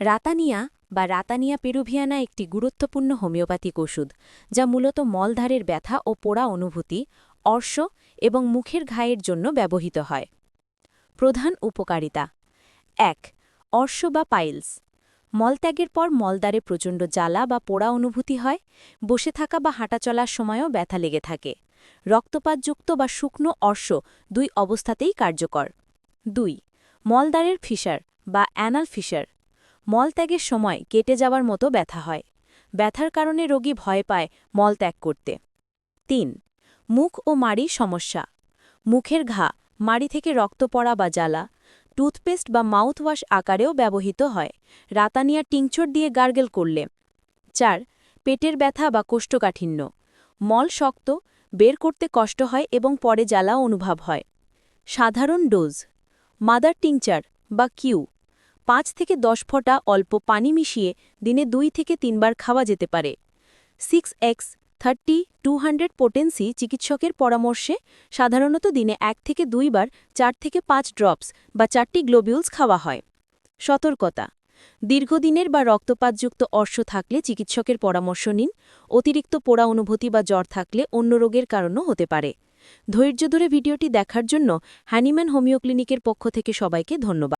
রাতানিয়া বা রাতানিয়া পেরুভিয়ানা একটি গুরুত্বপূর্ণ হোমিওপ্যাথিক ওষুধ, যা মূলত মলধারের ব্যথা ও পোড়া অনুভূতি, অর্শ এবং মুখের ঘায়ের জন্য ব্যবহৃত হয়। প্রধান উপকারিতা। এক, অর্শ বা পাইলস। মলত্যাগের পর মলদ্বারে প্রচণ্ড জ্বালা বা পোড়া অনুভূতি হয়, বসে থাকা বা হাঁটা চলার সময়ও ব্যথা লেগে থাকে। রক্তপাতযুক্ত বা শুকনো অর্শ দুই অবস্থাতেই কার্যকর। দুই, মলদ্বারের ফিসার বা অ্যানাল ফিসার মলত্যাগের সময় কেটে যাওয়ার মতো ব্যথা হয়। ব্যথার কারণে রোগী ভয় পায় মলত্যাগ করতে। তিন, মুখ ও মাড়ি সমস্যা। মুখের ঘা, মাড়ি থেকে রক্ত পড়া বা জ্বালা, টুথপেস্ট বা মাউথওয়াশ আকারেও ব্যবহৃত হয়। রাতানিয়া টিংচর দিয়ে গার্গেল করলে। চার, পেটের ব্যথা বা কোষ্ঠকাঠিন্য। মল শক্ত, বের করতে কষ্ট হয় এবং পরে জ্বালা অনুভব হয়। সাধারণ ডোজ। মাদার টিংচার বা কিউ। পাঁচ থেকে দশ ফোঁটা অল্প পানি মিশিয়ে দিনে দুই থেকে তিনবার খাওয়া যেতে পারে। Six X thirty two hundred potency চিকিৎসকের পরামর্শে সাধারণত দিনে এক থেকে দুইবার চার থেকে পাঁচ ড্রপস বা চারটি গ্লোবিউলস খাওয়া হয়। সতর্কতা। দীর্ঘদিনের বা রক্তপাতযুক্ত অর্শ থাকলে চিকিৎসকের পরামর্শ নিন। অতিরিক্ত পোড়া অনুভূতি বা জ্বর থাকলে অন্য রোগের কারণও হতে পারে। ধৈর্য ধরে ভিডিওটি দেখার জন্য হ্যানিম্যান হোমিও ক্লিনিকের পক্ষ থেকে সবাইকে ধন্যবাদ।